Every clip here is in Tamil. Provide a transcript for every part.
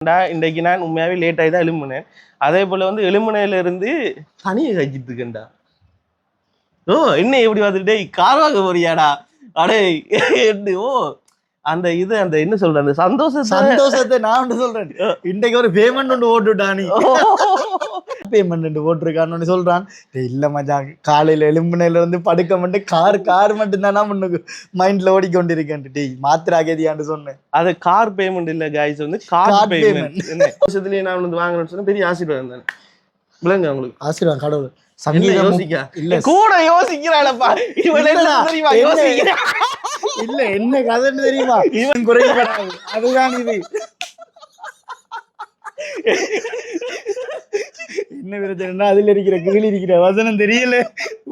டா, இன்றைக்கு நான் உண்மையாவே லேட் ஆகி தான் எழும்புனேன். அதே போல வந்து எழும்புனையில இருந்து தனியை கழிச்சிட்டு இருக்கேன்டா ஓ என்ன எப்படி வந்துட்டு? கார்வாக போறியாடா? அடே ஓ அந்த இது அந்த என்ன சொல்ற அந்த சந்தோஷத்தை சந்தோஷத்தை நான் ஒன்று சொல்றேன். இன்றைக்கு ஒரு பேமெண்ட் ஒன்று ஓட்டுட்டான் பேமெண்ட் போட்டிருக்கான்னு சொல்றான். டேய் இல்ல மச்சான் காலையில எலும்புனையில இருந்து படுக்க மட்டும் கார் கார் மட்டும் தானா முன்னுக்கு மைண்ட்ல ஓடிக்கொண்டிருக்கேன். டேய் மாத்திரா கேதியான்னு சொன்னேன். அது கார் பேமெண்ட் இல்ல காய்ஸ் வந்து கார் பேமெண்ட் என்ன? வருஷத்துலயே நான் வந்து வாங்கணும்னு சொன்னா பெரிய ஆசீர்வாதம் தானே. விளங்க உங்களுக்கு ஆசீர்வாதம் கடவுள். சங்கீதம் யோசிக்க. இல்ல. கூட யோசிக்கிறாளப்பா. இவன் தெரியுமா? யோசிக்கிறான் இல்ல என்ன கதைன்னு தெரியுமா? இவன் குறைக்கப்படாது அதுதான் இது. என்ன பிரச்சனைனா அதுல இருக்கிற கீழ் இருக்கிற வசனம் தெரியல.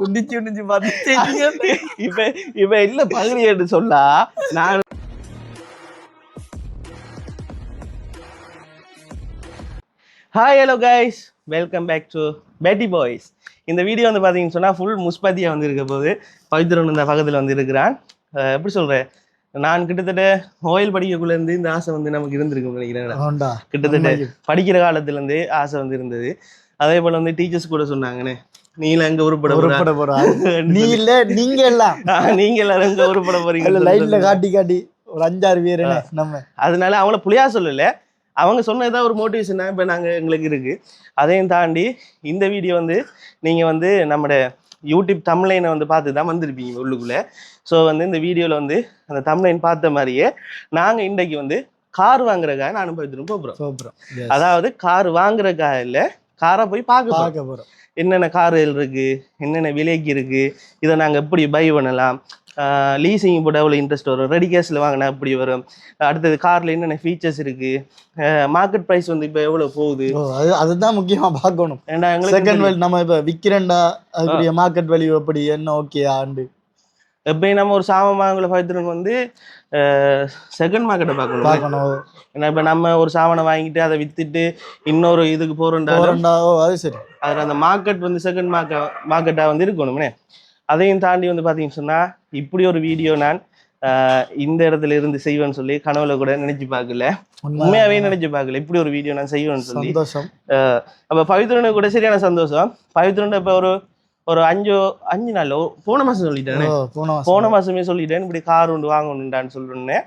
உண்டிச்சு உண்டிச்சு பார்த்து இப்ப இப்ப இல்ல பகுதி என்று சொல்லா? நான் hi hello guys welcome back to பேட்டி பாய்ஸ் இந்த வீடியோ வந்து பார்த்தீங்கன்னு சொன்னால் ஃபுல் முஸ்பதியாக வந்து இருக்க போது பவித்ரன் இந்த பக்கத்தில் வந்து இருக்கிறான் எப்படி சொல்கிறேன் நான் கிட்டத்தட்ட ஓயில் படிக்கக்குள்ளேருந்து இந்த ஆசை வந்து நமக்கு இருந்திருக்குன்னு நினைக்கிறேன் கிட்டத்தட்ட படிக்கிற காலத்துலேருந்து ஆசை வந்து இருந்தது. அதே போல் வந்து டீச்சர்ஸ் கூட சொன்னாங்கண்ணே நீலாம் எங்கே உருப்பட? உருப்பட போறா. நீ இல்ல நீங்க எல்லாம். நீங்க எல்லாரும் எங்க உருப்பட போறீங்க லைட்ல காட்டி காட்டி ஒரு அஞ்சாறு பேர் நம்ம. அதனால அவங்கள புளியா சொல்லல. அவங்க சொன்னதுதான் ஒரு மோட்டிவேஷன் இப்போ நாங்கள் எங்களுக்கு இருக்கு. அதையும் தாண்டி இந்த வீடியோ வந்து நீங்க வந்து நம்மட யூடியூப் தமிழ்லைனை வந்து பார்த்து தான் வந்திருப்பீங்க உள்ளுக்குள்ள. ஸோ வந்து இந்த வீடியோவில் வந்து அந்த தமிழ்லைன் பார்த்த மாதிரியே நாங்கள் இன்றைக்கு வந்து கார் வாங்குறக்காக நானும் போயிட்டு போகிறோம் அதாவது கார் வாங்குறக்காக இல்லை காரை போய் பார்க்க. பார்க்க போறோம். என்னென்ன கார்கள் இருக்கு என்னென்ன விலைக்கு இருக்கு இதை நாங்கள் எப்படி பை பண்ணலாம் லீசிங் போட எவ்வளோ இன்ட்ரெஸ்ட் வரும் ரெடி கேஷில் வாங்கினா எப்படி வரும் அடுத்தது காரில் என்னென்ன ஃபீச்சர்ஸ் இருக்கு மார்க்கெட் ப்ரைஸ் வந்து இப்போ எவ்வளோ போகுது. அது அதுதான் முக்கியமா பார்க்கணும். ஏன்னா எங்களுக்கு செகண்ட். வேல்யூ நம்ம இப்ப விக்கிறேன்டா அதுக்குரிய மார்க்கெட் வேல்யூ எப்படி என்ன ஓகே ஆண்டு எப்பயும் நம்ம ஒரு சாமான் வாங்கல பார்த்துட்டு வந்து செகண்ட் மார்க்கெட்டை பார்க்கணும். ஏன்னா இப்போ நம்ம ஒரு சாமானை வாங்கிட்டு அதை வித்துட்டு இன்னொரு இதுக்கு ஓ அது சரி. அதில் அந்த மார்க்கெட் வந்து செகண்ட் மார்க்கெட் மார்க்கெட்டாக வந்து இருக்கணும்னே. அதையும் தாண்டி வந்து பார்த்தீங்கன்னு சொன்னால் இப்படி ஒரு வீடியோ நான் இந்த இடத்துல இருந்து செய்வேன்னு சொல்லி கனவுல கூட நினைச்சு பார்க்கல. உண்மை உண்மையாவே நினைச்சு பார்க்கல. இப்படி ஒரு வீடியோ நான் செய்வேன்னு சொல்லி. சந்தோஷம். அப்ப பவித்ரனுக்கு கூட சரியான சந்தோஷம். பவித்ரன் இப்ப ஒரு ஒரு அஞ்சு அஞ்சு நாள் போன மாசம் சொல்லிட்டானே. போன மாசம். போன மாசமே சொல்லிட்டேன் இப்படி கார் ஒன்று வாங்கணுண்டான்னு சொல்லிருந்தேன்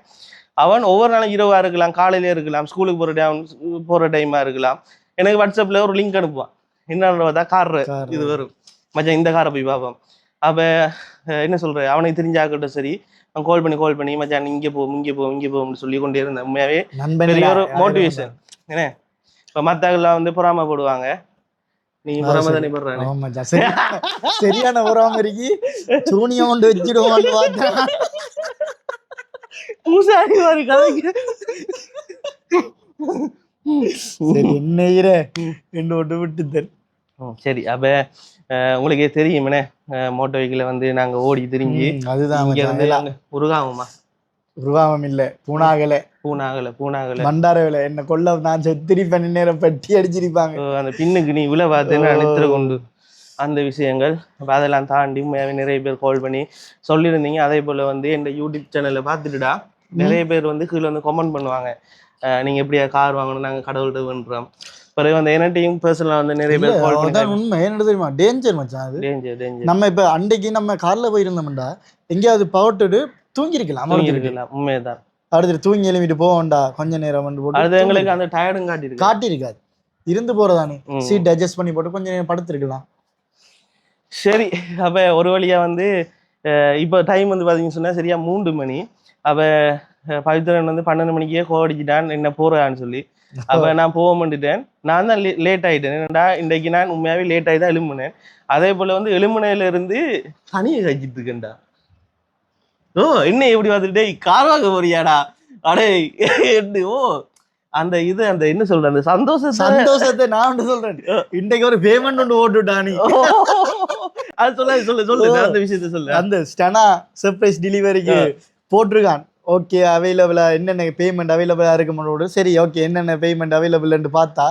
அவன் ஒவ்வொரு நாளும் இரவா இருக்கலாம் காலையில இருக்கலாம் ஸ்கூலுக்கு போற டைம் போற டைமா இருக்கலாம். எனக்கு வாட்ஸ்அப்ல ஒரு லிங்க் அனுப்புவான். என்னன்னு பார்த்தா கார். இது வரும். மச்சான் இந்த காரை போய் பார்ப்போம். அப்ப என்ன சொல்ற அவனுக்கு தெரிஞ்சாக்கட்டும் சரி அவன் கால் பண்ணி கால் பண்ணி மச்சான் இங்க போ இங்க போ இங்க போன்னு சொல்லி கொண்டே இருந்தேன். நண்பன் பெரிய ஒரு மோட்டிவேஷன் என்ன? இப்ப மத்தவங்கலாம் வந்து பொறாம போடுவாங்க நீ பொறாம. தானே ஆமா சரியான உறவாம இருக்கி. சூனியம் கொண்டு வச்சிடுவான்னு பார்த்தா. மூசாரி மாதிரி கதைக்கு. சரி என்ன இர. ரெண்டு விட்டு விட்டு தரு. சரி. அப்ப உங்களுக்கே தெரியுமேனே. மோட்டோ வெஹிக்கிள வந்து நாங்க ஓடி திரிஞ்சு ம், அதுதான் இங்க நாங்க உருகாமமா? உருவாமம் இல்ல பூனாகல. பூனாகல பூனாகல. மண்டாரவில என்ன கொல்ல நான் செத்திரிப்பேன் நேரம் பெட்டி அடிச்சிருப்பாங்க. அந்த பின்னுக்கு நீ விழ பார்த்தேன்னா. நித்திர கொண்டு அந்த விஷயங்கள். அப்ப அதெல்லாம் தாண்டி நிறைய பேர் கால் பண்ணி சொல்லியிருந்தீங்க. அதே போல வந்து என் யூடியூப் சேனல்ல பார்த்துட்டுடா. நிறைய பேர் வந்து கீழே வந்து கமெண்ட் பண்ணுவாங்க. நீங்க எப்படியா கார் வாங்கணும் நாங்க கடவுள்கிட்ட வேண்டுறோம் பிறகு வந்து என்னட்டையும் பர்சனலா வந்து நிறைய பேர் கால் பண்ணி உண்மை. என்ன தெரியுமா? டேஞ்சர் மச்சான் அது. டேஞ்சர் டேஞ்சர் நம்ம இப்ப அன்னைக்கு நம்ம கார்ல போயிருந்தோம்டா. எங்கேயாவது பவர்ட்டு தூங்கிருக்கலாம் அமர்ந்திருக்கு. இருக்கலாம் உண்மைதான். அடுத்து தூங்கி எழுமிட்டு போவோம்டா கொஞ்ச நேரம் வந்து அது எங்களுக்கு அந்த டயர்டும் காட்டியிருக்கு. காட்டியிருக்காது. இருந்து போறதானே. சீட் அட்ஜஸ்ட் பண்ணி போட்டு கொஞ்ச நேரம் படுத்திருக்கலாம். சரி அப்ப ஒரு வழியா வந்து இப்போ டைம் வந்து பாத்தீங்கன்னு சொன்னா சரியா மூன்று மணி. அப்ப அஹ், பவித்ரன் வந்து பன்னெண்டு மணிக்கே கோடிச்சிட்டான் என்ன போறான்னு சொல்லி. அப்ப நான் போக மாட்டேன். நான் தான் லேட் ஆயிட்டேன். என்னடா இன்றைக்கு நான் உண்மையாவே லேட் ஆகி தான் எழும்புனேன். அதே போல வந்து எழும்புனையில இருந்து தனியை கழிச்சிட்டு இருக்கேன்டா. ஓ என்ன எப்படி வந்துட்டு? கார்வாக போறியாடா? அடே ஓ அந்த இது அந்த என்ன சொல்ற அந்த சந்தோஷத்தை சந்தோஷத்தை நான் ஒன்று சொல்றேன். இன்றைக்கு ஒரு பேமெண்ட் ஒன்று ஓட்டுட்டா நீ. அது சொல்ல சொல்லு சொல்லு அந்த விஷயத்த சொல்லு. அந்த ஸ்டனா சர்ப்ரைஸ் டெலிவரிக்கு போட்டிருக்கான். ஓகே அவைலபிளா என்னென்ன பேமெண்ட் அவைலபிளா இருக்குமோட சரி ஓகே என்னென்ன பேமெண்ட் அவைலபிள்னு பார்த்தா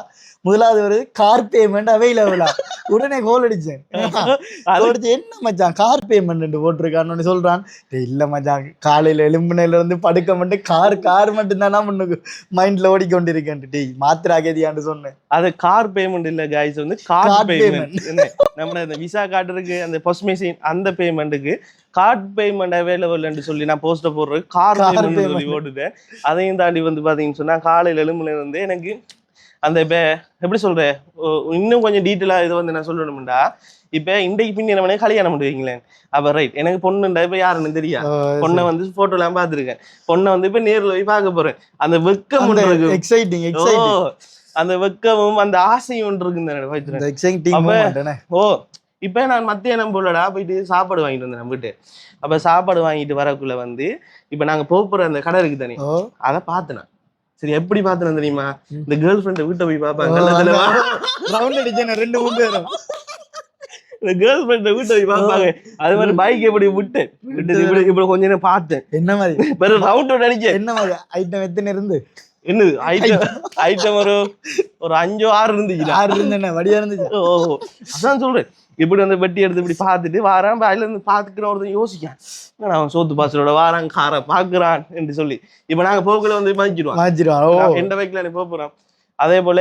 முதலாவது ஒரு கார் பேமெண்ட் அவைலபிளா உடனே கோல் அடிச்சேன். அது அடுத்து என்ன மச்சான் கார் பேமெண்ட் போட்டிருக்கான்னு சொல்றான்? இல்ல மச்சான் காலையில எலும்புனையில இருந்து படுக்க மட்டும் கார் கார் மட்டும் தானா முன்னுக்கு மைண்ட்ல ஓடிக்கொண்டிருக்கேன். டேய் மாத்திரா கேதியான்னு சொன்னேன். அது கார் பேமெண்ட் இல்ல கைஸ் வந்து Card பேமெண்ட் நம்ம இந்த விசா கார்டு இருக்கு அந்த பஸ் மெஷின் அந்த பேமெண்ட்டுக்கு கார்டு பேமெண்ட் அவைலபிள் சொல்லி நான் போஸ்ட போடுறது கார் பேமெண்ட் சொல்லி. போட்டுட்டேன். அதையும் தாண்டி வந்து பாத்தீங்கன்னு சொன்னா காலையில எலும்புல இருந்து எனக்கு அந்த இப்ப எப்படி சொல்றேன் ஓ, இன்னும் கொஞ்சம் டீட்டெயிலா இதை வந்து நான் சொல்லணும்டா. இப்ப இன்றைக்கு பின்னி என்ன கல்யாணம் பண்ணுவீங்களேன் அப்ப ரைட் எனக்கு பொண்ணுண்டா இப்ப யாருன்னு தெரியா? பொண்ணை வந்து போட்டோ எல்லாம் பாத்துருக்கேன் பொண்ணை வந்து இப்ப நேர்ல போய் பார்க்க போறேன். அந்த வெக்கம். எக்ஸைட்டிங் எக்ஸைட்டிங் அந்த வெக்கமும் அந்த ஆசையும் ஒன்று இருக்கு ஓ இப்போ நான் மத்தியானம் போலடா போயிட்டு சாப்பாடு வாங்கிட்டு வந்தேன் நம்மகிட்ட அப்ப சாப்பாடு வாங்கிட்டு வரக்குள்ள வந்து இப்ப நாங்க போக போற அந்த கடை இருக்கு தானே அதை பார்த்தேன் சரி எப்படி பார்த்தேன் தெரியுமா. இந்த கேர்ள் ஃப்ரெண்டை வீட்டை போய் பார்ப்பாங்க ரெண்டு மூணு பேரும். இந்த கேர்ள் ஃப்ரெண்டை வீட்டை போய் பார்ப்பாங்க. அது மாதிரி பைக் எப்படி விட்டேன் விட்டு. இப்படி இப்படி கொஞ்ச நேரம் பார்த்தேன். என்ன மாதிரி? பெரும் ரவுண்ட் அடிச்சேன். என்ன மாதிரி? ஐட்டம் எத்தனை இருந்து? என்னது? ஐட்டம் ஐட்டம் ஒரு ஒரு அஞ்சோ ஆறு இருந்துச்சு யார் இருந்தேன் வடியா இருந்துச்சு. ஓ. அதான் சொல்றேன். இப்படி வந்து வெட்டி எடுத்து இப்படி பார்த்துட்டு வாரான் அதுல இருந்து பார்த்துக்கிற ஒருத்தன் யோசிக்கான் அவன் சோத்து பாசலோட வாரான் காரை பார்க்கறான் என்று சொல்லி. இப்ப நாங்க போக்குல வந்து வாங்கிடுவான் ஓ. எந்த பைக்ல போக போறோம் அதே போல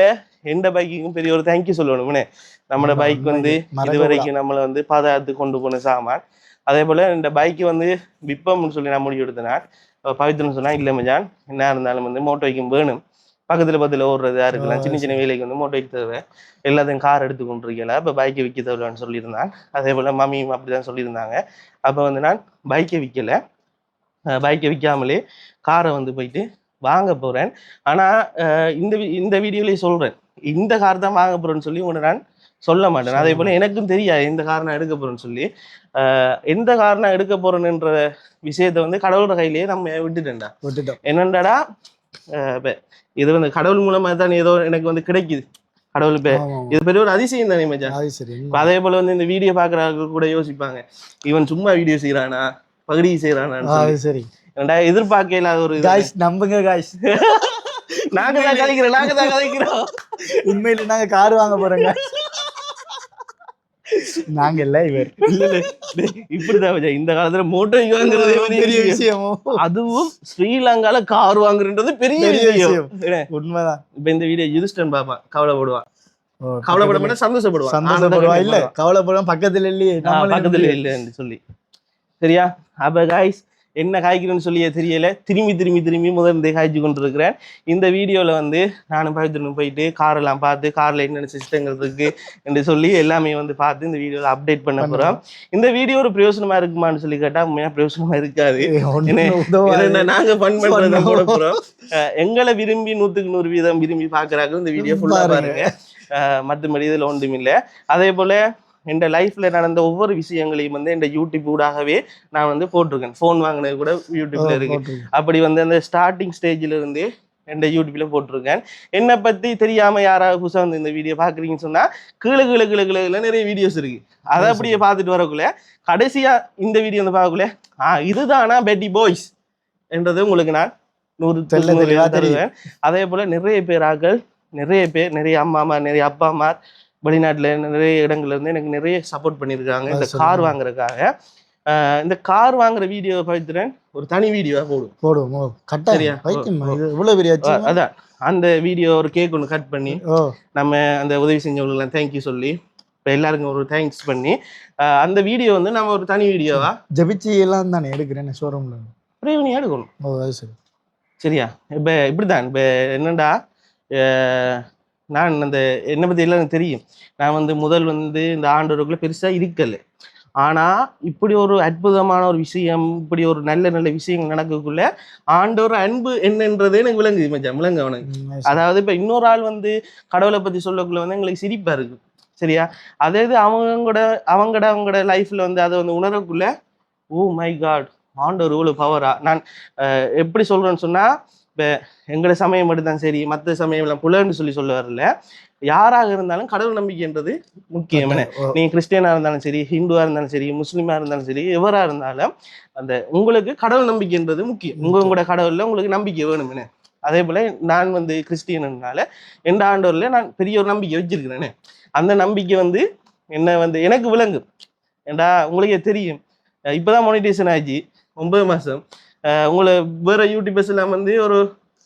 எந்த பைக்குக்கும் பெரிய ஒரு தேங்க்யூ சொல்லணும்னே நம்மளோட பைக் வந்து இது வரைக்கும் நம்மளை வந்து பாதுகாத்து கொண்டு போன சாமான். அதே போல இந்த பைக்கு வந்து விற்பம்னு சொல்லி நான் முடிவு எடுத்தேன். பவித்ரன் சொன்னா இல்லை மஜான் என்ன இருந்தாலும் வந்து மோட்டோய்க்கும் வேணும். பக்கத்தில் பக்கத்தில் ஓடுறதா இருக்கலாம் சின்ன சின்ன வேலைக்கு வந்து மோட்டோய்க்கு தேவை. எல்லாத்தையும் கார் எடுத்து கொண்டு இருக்கல அப்ப பைக்கை விற்க தேவைன்னு சொல்லியிருந்தான். அதே போல் மம்மியும் அப்படிதான் சொல்லியிருந்தாங்க. அப்போ வந்து நான் பைக்கை விற்கலை. பைக்கை விற்காமலே காரை வந்து போயிட்டு வாங்க போகிறேன் ஆனால் இந்த இந்த வீடியோலேயே சொல்கிறேன் இந்த கார் தான் வாங்க போகிறேன்னு சொல்லி உன்னை நான் சொல்ல மாட்டேன். அதே போல எனக்கும் தெரியாது. எந்த கார் நான் எடுக்க போறேன்னு சொல்லி. எந்த கார் நான் எடுக்க போறேன்ன்ற விஷயத்தை வந்து கடவுளோட கையிலேயே நம்ம விட்டுட்டேன்டா. விட்டுட்டோம். என்னண்டாடா இப்ப இது வந்து கடவுள் மூலமா தான் ஏதோ எனக்கு வந்து கிடைக்குது. கடவுள் ஆமா. இது பெரிய ஒரு அதிசயம் தானே மச்சான்? அது போல வந்து இந்த வீடியோ பாக்குறவங்க கூட யோசிப்பாங்க. இவன் சும்மா வீடியோ செய்யறானா சொல்லி. அது சரி. எதிர்பார்க்க இல்லாத ஒரு. காய்ஸ் நம்புங்க காய்ஸ் நாங்க தான் கதைக்கிறோம் நாங்க தான் கதைக்கிறோம் உண்மையில நாங்க கார் வாங்க போறோங்க நாங்க இல்ல இவர். இல்ல, இப்படிதான். இந்த காலத்துல மோட்டோ வாங்குறதே பெரிய விஷயம். அதுவும் ஸ்ரீலங்கால கார் வாங்குறன்றது பெரிய விஷயம்? உண்மைதான். இப்ப இந்த வீடியோ யுதிஷ்டன் பாப்பான் கவலைப்படுவான் ஓ, கவலைப்பட மாட்டேன் சந்தோஷப்படுவான் சந்தோஷப்படுவா. ஆனந்த இல்ல கண்ணீர் கவலைப்படுவோம் பக்கத்துல இல்லையே. பக்கத்துல இல்லைன்னு சொல்லி. சரியா? அப்ப காய்ஸ் என்ன காய்க்கிறேன்னு சொல்லியே தெரியல திரும்பி திரும்பி திரும்பி முதல்ல காய்ச்சி கொண்டு இருக்கிறேன் இந்த வீடியோல வந்து நானும் பவித்ரனும் போயிட்டு கார் எல்லாம் பார்த்து கார்ல என்னென்ன சிஸ்டங்கள் இருக்கு என்று சொல்லி எல்லாமே வந்து பார்த்து இந்த வீடியோல அப்டேட் பண்ண போறோம் இந்த வீடியோ ஒரு பிரயோசனமா இருக்குமான்னு சொல்லி கேட்டா உண்மையா பிரயோசனமா இருக்காது ஒண்ணும் என்ன? உதவாது. ஏன்னா நாங்க ஃபன் பண்றத Fun. போட போறோம் அஹ் எங்களை விரும்பி நூத்துக்கு நூறு வீதம் விரும்பி பாக்குறாங்க இந்த வீடியோ ஃபுல்லா பாருங்க. மத்தபடி இதுல ஒன்றும் இல்ல அதே போல என் லைஃப்ல நடந்த ஒவ்வொரு விஷயங்களையும் வந்து என் யூடியூப் ஊடாகவே நான் வந்து போட்டிருக்கேன். ஃபோன் வாங்கினது கூட யூடியூப்ல இருக்கு. அப்படி வந்து அந்த ஸ்டார்டிங் ஸ்டேஜ்ல இருந்து என் யூடியூப்ல போட்டிருக்கேன். என்னை பத்தி தெரியாம யாராவது புதுசா வந்து இந்த வீடியோ பாக்குறீங்கன்னு சொன்னா கீழே கீழே கீழே கீழே நிறைய வீடியோஸ் இருக்கு. அதை அப்படியே பார்த்துட்டு வரக்குள்ள கடைசியா இந்த வீடியோ வந்து பார்க்கக்குள்ள ஆ இதுதானா பெட்டி பாய்ஸ் என்றது உங்களுக்கு நான் நூறு தருவேன். அதே போல நிறைய பேராக்கள் நிறைய பேர் நிறைய அம்மா அம்மா நிறைய அப்பா அம்மா வெளிநாட்டுல நிறைய இடங்கள்ல இருந்து எனக்கு நிறைய சப்போர்ட் பண்ணியிருக்காங்க. இந்த கார். வாங்குறதுக்காக. இந்த கார் வாங்குற வீடியோ பவித்திரன் ஒரு தனி வீடியோவா போடும். போடுவோம். இது இவ்வளவு பெரிய. அதான். அந்த வீடியோ ஒரு கேக் ஒன்று கட் பண்ணி நம்ம அந்த உதவி செஞ்சவங்களுக்குலாம் தேங்க்யூ சொல்லி இப்போ எல்லாருக்கும் ஒரு தேங்க்ஸ் பண்ணி அந்த வீடியோ வந்து நம்ம ஒரு தனி வீடியோவா ஜபிச்சி எல்லாம் தானே எடுக்கிறேன் ஷோரூம்ல பிரேவனி எடுக்கணும். ஓ அது சரி. சரியா? இப்போ இப்படிதான் இப்போ என்னடா? அஹ் நான் அந்த என்னை பற்றி எல்லாம் எனக்கு தெரியும். நான் வந்து முதல் வந்து இந்த ஆண்டோருக்குள்ள பெருசாக இருக்கல. ஆனா இப்படி ஒரு அற்புதமான ஒரு விஷயம் இப்படி ஒரு நல்ல நல்ல விஷயங்கள் நடக்கக்குள்ள ஆண்டோர் அன்பு என்னன்றதே எனக்கு விளங்குது மச்சான் விளங்கு அவனுக்கு. அதாவது இப்ப இன்னொரு ஆள் வந்து கடவுளை பத்தி சொல்லக்குள்ள வந்து எங்களுக்கு சிரிப்பா இருக்கு. சரியா? அதே இது அவங்களோட அவங்களோட அவங்களோட லைஃப்ல வந்து அதை வந்து உணரக்குள்ள ஓ மை காட் ஆண்டவர் இவ்வளவு பவரா நான் எப்படி சொல்றேன்னு சொன்னா இப்போ எங்களோட சமயம் மட்டும்தான் சரி மற்ற சமயம் எல்லாம் புலன்னு சொல்லி சொல்ல வரல யாராக இருந்தாலும் கடவுள் நம்பிக்கைன்றது முக்கியம். என்ன? ஓ, நீங்க கிறிஸ்டியனா இருந்தாலும் சரி ஹிந்துவா இருந்தாலும் சரி முஸ்லீமா இருந்தாலும் சரி எவரா இருந்தாலும் அந்த உங்களுக்கு கடவுள் நம்பிக்கைன்றது முக்கியம். உங்க உங்களோட கடவுள்ல உங்களுக்கு நம்பிக்கை வேணும்னு அதே போல நான் வந்து கிறிஸ்டியனால எந்த ஆண்டவர்ல நான் பெரிய ஒரு நம்பிக்கை வச்சிருக்கிறேனே அந்த நம்பிக்கை வந்து என்ன வந்து எனக்கு விளங்கும். ஏண்டா உங்களுக்கே தெரியும். இப்பதான் மானிட்டேஷன் ஆச்சு ஒன்பது மாசம். உங்களை வேற யூடியூபர்ஸ் எல்லாம் வந்து ஒரு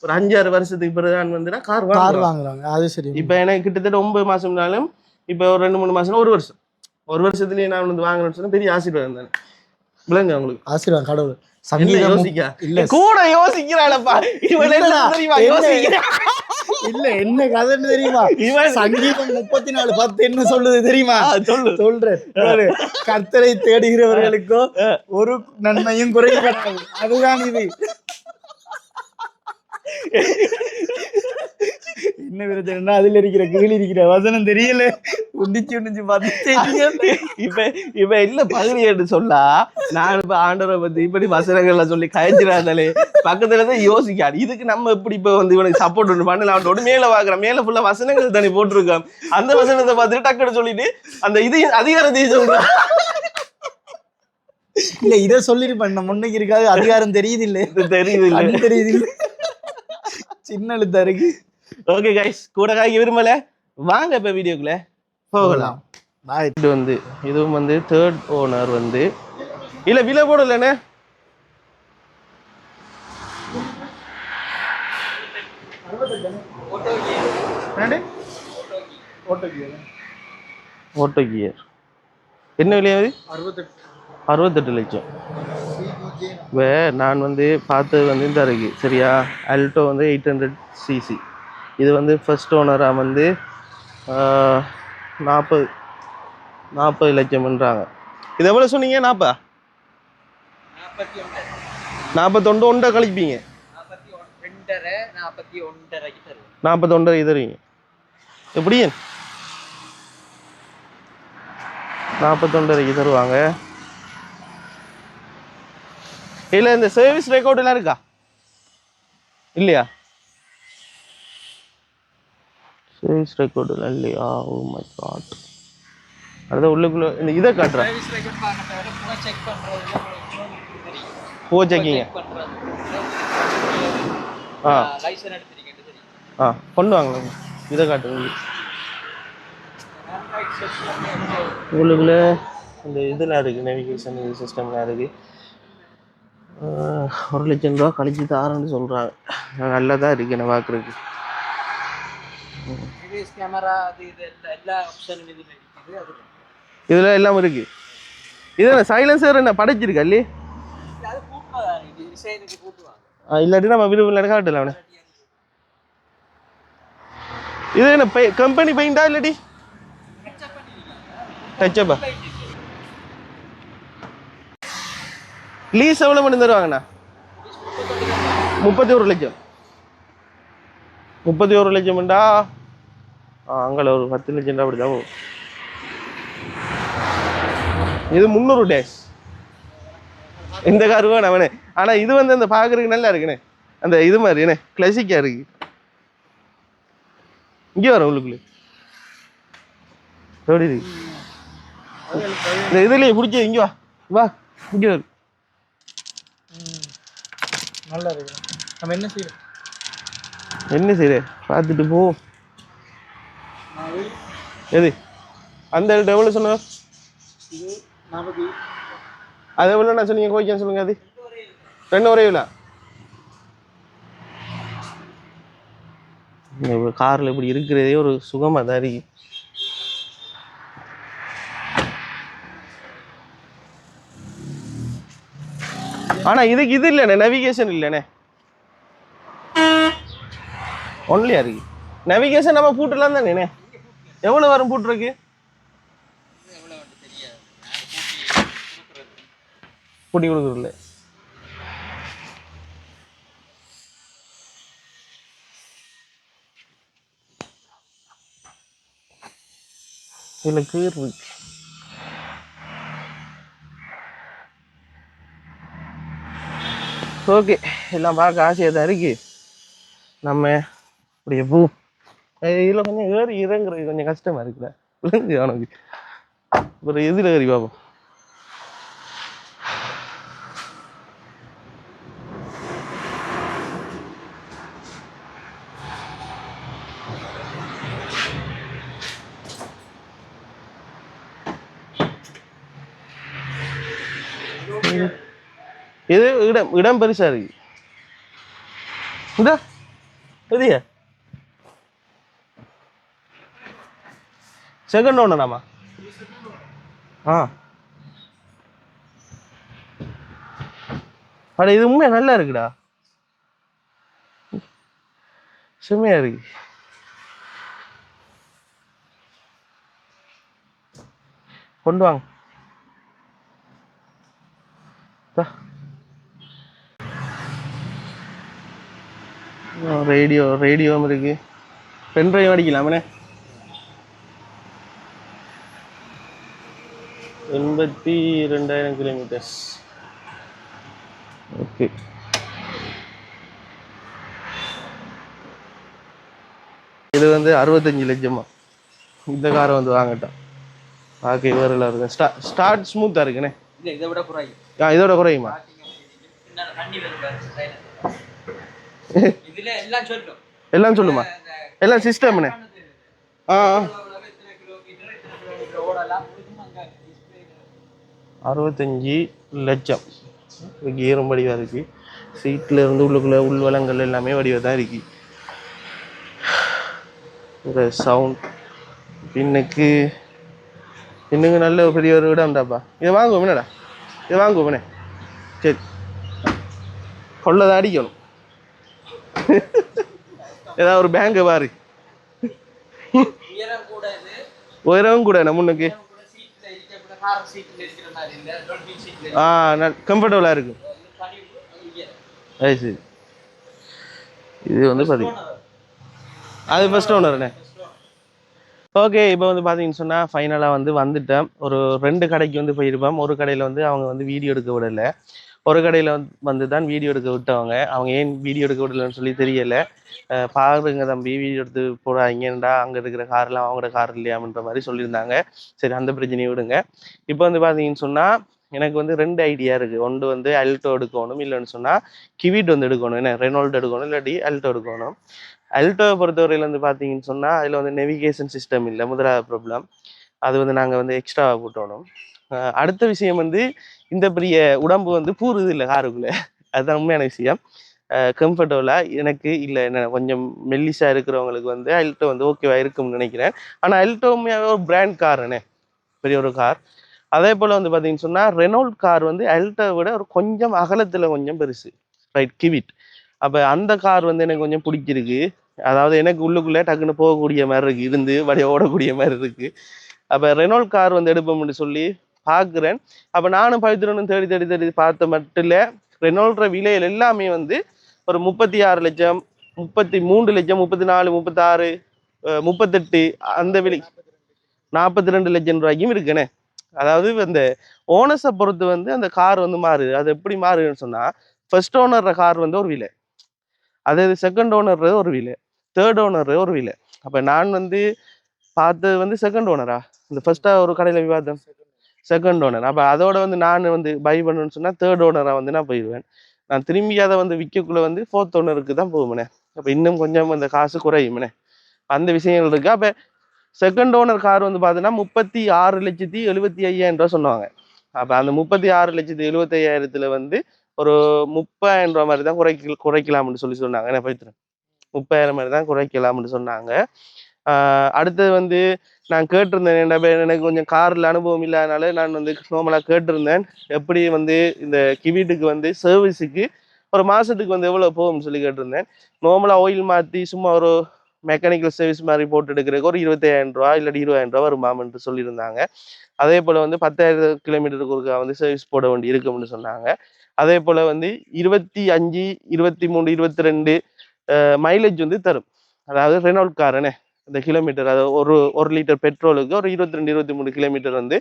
ஒரு அஞ்சாறு வருஷத்துக்கு பிறகு நான் வந்து கார் கார் வாங்க வாங்குறாங்க. அது சரி. இப்ப எனக்கு கிட்டத்தட்ட ஒன்பது மாசம்னாலும் இப்ப ஒரு ரெண்டு மூணு மாசம் ஒரு வருஷம். ஒரு வருஷத்துலயே நான் வந்து வாங்கணும்னு சொன்னா பெரிய ஆசீர்வாதம் தானே? விளங்க உங்களுக்கு? ஆசீர்வாதம் கடவுள். சங்கீதம் யோசிக்க? இல்ல. கூட யோசிக்கிறாளப்பா. இவன் தெரியுமா? யோசிக்கிறான் இல்ல என்ன கதைன்னு தெரியுமா? இவன் சங்கீதம் முப்பத்தி நாலு பத்து என்ன சொல்லுது தெரியுமா? சொல்லு. சொல்றேன். கர்த்தரை தேடுகிறவர்களுக்கோ ஒரு நன்மையும் குறைக்கப்படாது அதுதான் இது. என்ன பிரச்சனைனா அதுல இருக்கிற கீழ் இருக்கிற வசனம் தெரியல. உண்டிச்சு உண்டிச்சு பார்த்து இப்ப இப்ப இல்ல பகுதி என்று சொல்லா? நான் இப்ப ஆண்டவரை பத்தி இப்படி வசனங்கள்ல சொல்லி கயச்சிடாதாலே பக்கத்துல தான் யோசிக்காது. இதுக்கு நம்ம எப்படி இப்ப வந்து இவனுக்கு சப்போர்ட் ஒன்று பண்ணல அவனோட மேல பாக்குறான் மேல ஃபுல்லா வசனங்கள் தானே போட்டிருக்கான். அந்த வசனத்தை பார்த்துட்டு டக்குன்னு சொல்லிட்டு அந்த இது அதிகாரத்தையும் சொல்றான் இல்ல இத சொல்லிருப்பேன். நம்ம முன்னைக்கு இருக்காது. அதிகாரம் தெரியுது இல்ல தெரியுது இல்ல. தெரியுது இல்ல சின்ன எழுத்தா இருக்கு. ஓகே கைஸ் கூட காய்க்க விரும்பல. வாங்க இப்ப வீடியோக்குள்ள. போகலாம். பாய் இது வந்து இதுவும் வந்து தேர்ட் ஓனர் வந்து. இல்ல விலை போடலண்ணே ஓட்டோ கியர் என்ன விலையாவது அறுபத்தெட்டு லட்சம். வே நான் வந்து பார்த்தது வந்து இந்த இருக்கு சரியா? அல்டோ வந்து எயிட் ஹண்ட்ரட் சிசி இது வந்து ஃபர்ஸ்ட் ஓனராக வந்து நாற்பது நாற்பது லட்சம்ன்றாங்க. இது எவ்வளோ சொன்னீங்க? ஒன்றரை. நாற்பத்தொண்டு ஒன்றை கழிப்பீங்க. நாற்பத்தி ஒன்றரை நாற்பத்தி ஒன்றரைக்கு தருவோம். நாற்பத்தொண்டரை இதுறீங்க எப்படி நாற்பத்தொண்டரைக்கு தருவாங்க. இல்லை இந்த சர்வீஸ் ரெக்கார்ட் எல்லாம் இருக்கா? இல்லையா? சர்வீஸ் ரெக்கார்டு எல்லாம் இல்லையா? ஓ மை காட் அடுத்த உள்ளுக்குள்ள இந்த இதை காட்டுறேன் போ செக்கிங்க ஆ. ஆ கொண்டு வாங்க. இதை காட்டுங்க உள்ளுக்குள்ள இந்த இதெல்லாம் இருக்குது நேவிகேஷன் சிஸ்டம்லாம் இருக்குது ஒரு லட்சம் ரூபா கழிச்சு தாரேன்னு சொல்கிறாங்க நல்லா தான் இருக்கு நான் பார்க்குறதுக்கு கேமரா அது இது எல்லா ஆப்ஷனும் இதில் இருக்குது. அது இதில் எல்லாம் இருக்குது இதில் சைலன்சர் என்ன படைச்சிருக்கா இல்லையே இல்லாட்டி நம்ம விரும்பல காட்டல அவனை. இது என்ன பெ கம்பெனி பெயிண்டா இல்லாட்டி? டச்சப்பா லீஸ் எவ்வளோ பண்ணி தருவாங்கண்ணா முப்பத்தி ஒரு லட்சம். முப்பத்தி ஒரு லட்சம்டா அங்கே ஒரு பத்து லட்சம் அப்படி தான் போகும் இது முந்நூறு டேஸ் இந்த கார் வேணும் அவனே ஆனால் இது வந்து அந்த பார்க்குறதுக்கு நல்லா இருக்குண்ணே. அந்த இது மாதிரி என்ன? கிளாசிக்காக இருக்கு. இங்கே வரும் உள்ளுக்குள்ளே. எப்படி இருக்கு? இந்த இதுலேயே பிடிச்சது இங்கே வா வா. இங்கே வரும். நல்லா இருக்கு நம்ம என்ன செய்யறோம் என்ன செய்யற பார்த்துட்டு போ. எது? அந்த இடத்துல எவ்வளோ சொன்ன? அது எவ்வளோ நான் சொன்னீங்க? கோய்க்கான்னு சொல்லுங்க அது. ரெண்டு ஒரே காரில் இப்படி இருக்கிறதே ஒரு சுகமாக தான் இருக்கு. ஆனா இதுக்கு இது இல்லைண்ணே நெவிகேஷன் இல்லைண்ணே. ஒன்லியா இருக்கு நெவிகேஷன் நம்ம பூட்டலாம் தானே எவ்வளோ வரும் பூட்டுறதுக்கு? பூட்டி கொடுக்குறதுல இதில் கீர் இருக்கு. ஓகே எல்லாம் பார்க்க ஆசையாக தான் இருக்கு. நம்ம அப்படியே பூ. இதில் கொஞ்சம் ஏறி இறங்குறது கொஞ்சம் கஷ்டமாக இருக்குல்ல விளங்குது அவனுக்கு ஒரு எதில் ஏறி பார்ப்போம்? இது இடம் இடம் பெருசா இருக்கு. இந்த புதிய செகண்ட் ஒன்றுனாமா ஆ. அட இது உண்மையா? நல்லா இருக்குடா. செம்மையா இருக்கு. கொண்டு வாங்க. ரேடியோ ரேடியோவும் இருக்கு. பென் டிரைவ் அடிக்கலாமே எண்பத்தி ரெண்டாயிரம் கிலோமீட்டர்ஸ் ஓகே. இது வந்து அறுபத்தஞ்சு லட்சமா? இந்த காரை வந்து வாங்கட்டான் பார்க்க இவரில் இருக்கு? ஸ்டா ஸ்டார்ட் ஸ்மூத்தாக இருக்குண்ணே. இல்ல இதை விட குறையும். ஆ இதோட குறையுமா பின்னால தண்ணி வரும் பாரு, side ல. இதுல எல்லாம் எல்லாம் சொல்லுமா? எல்லாம் சிஸ்டம்ண்ணே ஆ அறுபத்தஞ்சி லட்சம். கீரம் வடிவாக இருக்கு. சீட்டில் இருந்து உள்ளுக்குள்ள உள்வளங்கள் எல்லாமே வடிவாக தான் இருக்கு. இந்த சவுண்ட் பின்னுக்கு பின்னுக்கு நல்ல ஒரு பெரிய ஒரு இடம்டாப்பா இதை வாங்குவோம் என்னடா? இதை வாங்குவோம் சரி. கொள்ளதான் அடிக்கணும். ஏதாவது ஒரு பேங்கை பாரு. உயரம் கூட இது. உயரவும் கூட நம்ம முன்னுக்கு? ஆ கம்ஃபர்டபுளாக இருக்கும். சரி. இது வந்து பார்த்தீங்க அது ஃபர்ஸ்ட் ஓனர்ண்ணே ஓகே இப்போ வந்து பார்த்தீங்கன்னு சொன்னால் ஃபைனலாக வந்து வந்துட்டேன். ஒரு ரெண்டு கடைக்கு வந்து போயிருப்போம் ஒரு கடையில் வந்து அவங்க வந்து வீடியோ எடுக்க விடலை. ஒரு கடையில் வந்து வந்து தான் வீடியோ எடுக்க விட்டவங்க. அவங்க ஏன் வீடியோ எடுக்க விடலைன்னு சொல்லி தெரியலை. பாருங்க தம்பி வீடியோ எடுத்து போடாதீங்கடா அங்கே இருக்கிற கார்லாம் அவங்களோட கார் இல்லையாமன்ற மாதிரி சொல்லியிருந்தாங்க. சரி அந்த பிரச்சனையை விடுங்க. இப்போ வந்து பார்த்தீங்கன்னு சொன்னால் எனக்கு வந்து ரெண்டு ஐடியா இருக்குது ஒன்று வந்து அல்டோ எடுக்கணும். இல்லைன்னு சொன்னால் கிவிட் வந்து எடுக்கணும். என்ன ரெனால்ட் எடுக்கணும். இல்லாட்டி அல்டோ எடுக்கணும். அல்டோவை பொறுத்தவரையில் வந்து பார்த்தீங்கன்னு சொன்னால் அதில் வந்து நெவிகேஷன் சிஸ்டம் இல்லை. முதலாவது ப்ராப்ளம் அது வந்து நாங்கள் வந்து எக்ஸ்ட்ராவாக போட்டோணும் அடுத்த விஷயம் வந்து இந்த பெரிய உடம்பு வந்து பூருது இல்லை காருக்குள்ளே. அதுதான் உண்மையான விஷயம். கம்ஃபர்டபுளாக எனக்கு இல்லை என்ன கொஞ்சம் மெல்லிஸாக இருக்கிறவங்களுக்கு வந்து அல்டோ வந்து ஓகேவா இருக்கும்னு நினைக்கிறேன். ஆனால் அல்டோ உண்மையாகவே ஒரு பிராண்ட் காருண்ணே பெரிய ஒரு கார் அதே போல் வந்து பார்த்தீங்கன்னு சொன்னால் ரெனோல்ட் கார் வந்து அல்டோ விட ஒரு கொஞ்சம் அகலத்தில் கொஞ்சம் பெருசு. ரைட் கிவிட் அப்போ அந்த கார் வந்து எனக்கு கொஞ்சம் பிடிச்சிருக்கு. அதாவது எனக்கு உள்ளுக்குள்ளே டக்குன்னு போகக்கூடிய மாதிரி இருக்குது இருந்து வழிய ஓடக்கூடிய மாதிரி இருக்குது அப்போ ரெனோல்ட் கார் வந்து எடுப்போம்னு சொல்லி பார்க்குறேன். அப்போ நானும் பவித்ரனும் தேடி தேடி தேடி பார்த்த மட்டும் இல்லை ரெனால்ட்ற விலையில் எல்லாமே வந்து ஒரு முப்பத்தி ஆறு லட்சம் முப்பத்தி மூன்று லட்சம் முப்பத்தி நாலு முப்பத்தாறு முப்பத்தெட்டு அந்த விலை. நாற்பத்தி ரெண்டு லட்சம் ரூபாய்க்கும் இருக்குண்ணே அதாவது அந்த ஓனர்ஸை பொறுத்து வந்து அந்த கார் வந்து மாறுது. அது எப்படி மாறுதுன்னு சொன்னால் ஃபர்ஸ்ட் ஓனர் கார் வந்து ஒரு விலை. அதே செகண்ட் ஓனர் ஒரு விலை. தேர்ட் ஓனர் ஒரு விலை. அப்போ நான் வந்து பார்த்தது வந்து செகண்ட் ஓனரா இந்த ஃபர்ஸ்ட்டாக ஒரு கடையில் விவாதம் செகண்ட் ஓனர் அப்போ அதோட வந்து நான் வந்து பை பண்ணணும்னு சொன்னால் தேர்ட் ஓனராக வந்து நான் போயிடுவேன். நான் திரும்பி அதை வந்து விற்கக்குள்ளே வந்து ஃபோர்த் ஓனருக்கு தான் போகுமனே அப்போ இன்னும் கொஞ்சம் அந்த காசு குறையுமனே. அந்த விஷயங்கள் இருக்குது அப்போ செகண்ட் ஓனர் கார் வந்து பார்த்தீங்கன்னா முப்பத்தி ஆறு லட்சத்தி எழுபத்தி ஐயாயிரம் ரூபா சொன்னாங்க. அப்போ அந்த முப்பத்தி ஆறு லட்சத்தி எழுபத்தி ஐயாயிரத்தில் வந்து ஒரு முப்பதாயிரம் ரூபா மாதிரி தான் குறைக்க குறைக்கலாம்னு சொல்லி சொன்னாங்க. நான் பைத்திரம் முப்பதாயிரம் மாதிரி தான் குறைக்கலாம்னு சொன்னாங்க. அடுத்தது வந்து நான் கேட்டிருந்தேன் என்ன எனக்கு கொஞ்சம் காரில் அனுபவம் இல்லாதனால நான் வந்து நார்மலாக கேட்டிருந்தேன். எப்படி வந்து இந்த கிவிட்டுக்கு வந்து சர்வீஸுக்கு ஒரு மாதத்துக்கு வந்து எவ்வளோ போகும்னு சொல்லி கேட்டிருந்தேன். நார்மலாக ஆயில் மாற்றி சும்மா ஒரு மெக்கானிக்கல் சர்வீஸ் மாதிரி போட்டு எடுக்கிறதுக்கு ஒரு இருபத்தாயிரம் ரூபா இல்லாட்டி இருபதாயிரம் ரூபா வருமாமன்ட்டு சொல்லியிருந்தாங்க. அதே போல் வந்து பத்தாயிரம் கிலோமீட்டருக்கு ஒருக்கா வந்து சர்வீஸ் போட வேண்டி இருக்கும்னு சொன்னாங்க. அதே போல் வந்து இருபத்தி அஞ்சு இருபத்தி மூணு இருபத்தி ரெண்டு மைலேஜ் வந்து தரும். அதாவது ரெனால்ட் காரனே இந்த கிலோமீட்டர் அது ஒரு ஒரு லிட்டர் பெட்ரோலுக்கு ஒரு இருபத்தி ரெண்டு இருபத்தி மூணு கிலோமீட்டர் வந்து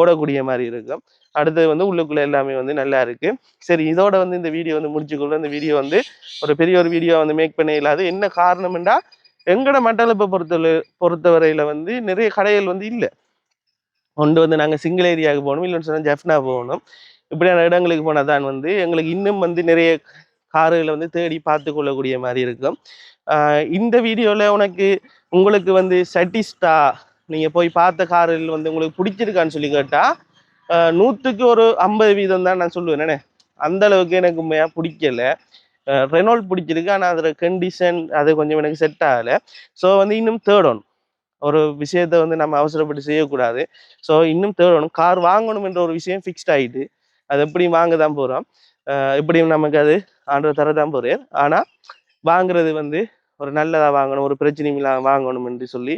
ஓடக்கூடிய மாதிரி இருக்கும். அடுத்தது வந்து உள்ளுக்குள்ளே எல்லாமே வந்து நல்லா இருக்கு. சரி இதோட வந்து இந்த வீடியோ வந்து முடிச்சுக்கொள்ள இந்த வீடியோ வந்து ஒரு பெரிய ஒரு வீடியோ வந்து மேக் பண்ண இல்லாது என்ன காரணம்னா எங்கட மட்டளப்பை பொறுத்த பொறுத்தவரையில் வந்து நிறைய கடைகள் வந்து இல்லை. ஒன்று வந்து நாங்கள் சிங்கிள் ஏரியாவுக்கு போகணும் இல்லைன்னு சொன்னால் ஜெஃப்னா போகணும். இப்படியான இடங்களுக்கு போனால் தான் வந்து எங்களுக்கு இன்னும் வந்து நிறைய காருகளை வந்து தேடி பார்த்து கொள்ளக்கூடிய மாதிரி இருக்கும். இந்த வீடியோவில் உனக்கு உங்களுக்கு வந்து சட்டிஸ்டா நீங்கள் போய் பார்த்த காரில் வந்து உங்களுக்கு பிடிச்சிருக்கான்னு சொல்லி கேட்டால் நூற்றுக்கு ஒரு ஐம்பது வீதம் தான் நான் சொல்லுவேன். என்ன அந்த அளவுக்கு எனக்கு உண்மையாக பிடிக்கல. ரெனால்ட் பிடிச்சிருக்கு. ஆனால் அதில் கண்டிஷன் அது கொஞ்சம் எனக்கு செட் ஆகலை. ஸோ வந்து இன்னும் தேடணும் ஒரு விஷயத்தை வந்து நம்ம அவசரப்பட்டு செய்யக்கூடாது. ஸோ இன்னும் தேடணும் கார் வாங்கணும் என்ற ஒரு விஷயம் ஃபிக்ஸ்ட் ஆகிட்டு அது எப்படி வாங்க தான் போகிறோம் எப்படியும் நமக்கு அது ஆண்டு தர தான் போகிறார் ஆனால் வாங்குறது வந்து ஒரு நல்லதாக வாங்கணும் ஒரு பிரச்சனையும் இல்லாமல் வாங்கணும் என்று சொல்லி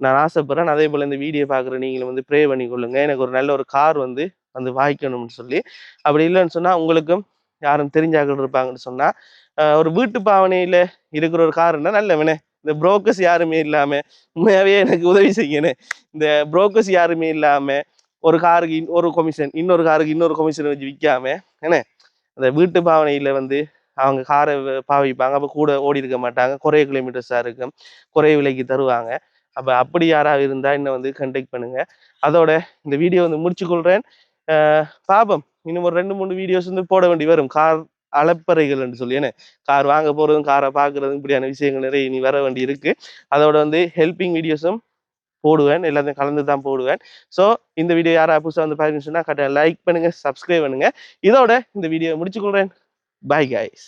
நான் ஆசைப்படுறேன். அதே போல் இந்த வீடியோ பார்க்குற நீங்களும் வந்து ப்ரே பண்ணி கொள்ளுங்க. எனக்கு ஒரு நல்ல ஒரு கார் வந்து வந்து வாங்கிக்கணும்னு சொல்லி. அப்படி இல்லைன்னு சொன்னால் உங்களுக்கும் யாரும் தெரிஞ்சாக்கள் இருப்பாங்கன்னு சொன்னால் ஒரு வீட்டு பாவனையில் இருக்கிற ஒரு காருன்னா நல்லவனே. இந்த புரோக்கர்ஸ் யாருமே இல்லாமல் உண்மையாகவே எனக்கு உதவி செய்யணும் இந்த புரோக்கர்ஸ் யாருமே இல்லாமல் ஒரு காருக்கு இன்- ஒரு கமிஷன் இன்னொரு காருக்கு இன்னொரு கமிஷன் வச்சு விற்காம என்ன அந்த வீட்டு பாவனையில் வந்து அவங்க காரை பாவிப்பாங்க. அப்போ கூட ஓடி இருக்க மாட்டாங்க. குறைய கிலோமீட்டர்ஸாக இருக்கும். குறைய விலைக்கு தருவாங்க. அப்போ அப்படி யாராவது இருந்தால் என்னை வந்து கண்டெக்ட் பண்ணுங்கள் அதோட இந்த வீடியோ வந்து முடிச்சுக்கொள்கிறேன் பாபம் இன்னும் ஒரு ரெண்டு மூணு வீடியோஸ் வந்து போட வேண்டி வரும். கார் அலப்பறைகள்னு சொல்லி என்ன? கார் வாங்க போகிறதும் காரை பார்க்குறதும் இப்படியான விஷயங்கள் நிறைய இனி வர வேண்டி இருக்குது அதோட வந்து ஹெல்பிங் வீடியோஸும் போடுவேன். எல்லாத்தையும் கலந்து தான் போடுவேன். ஸோ இந்த வீடியோ யாராவது புதுசாக வந்து பார்க்கணும்னு சொன்னால் கரெக்டாக லைக் பண்ணுங்கள் சப்ஸ்கிரைப் பண்ணுங்க. இதோட இந்த வீடியோ முடிச்சுக்கொள்கிறேன் பாய் guys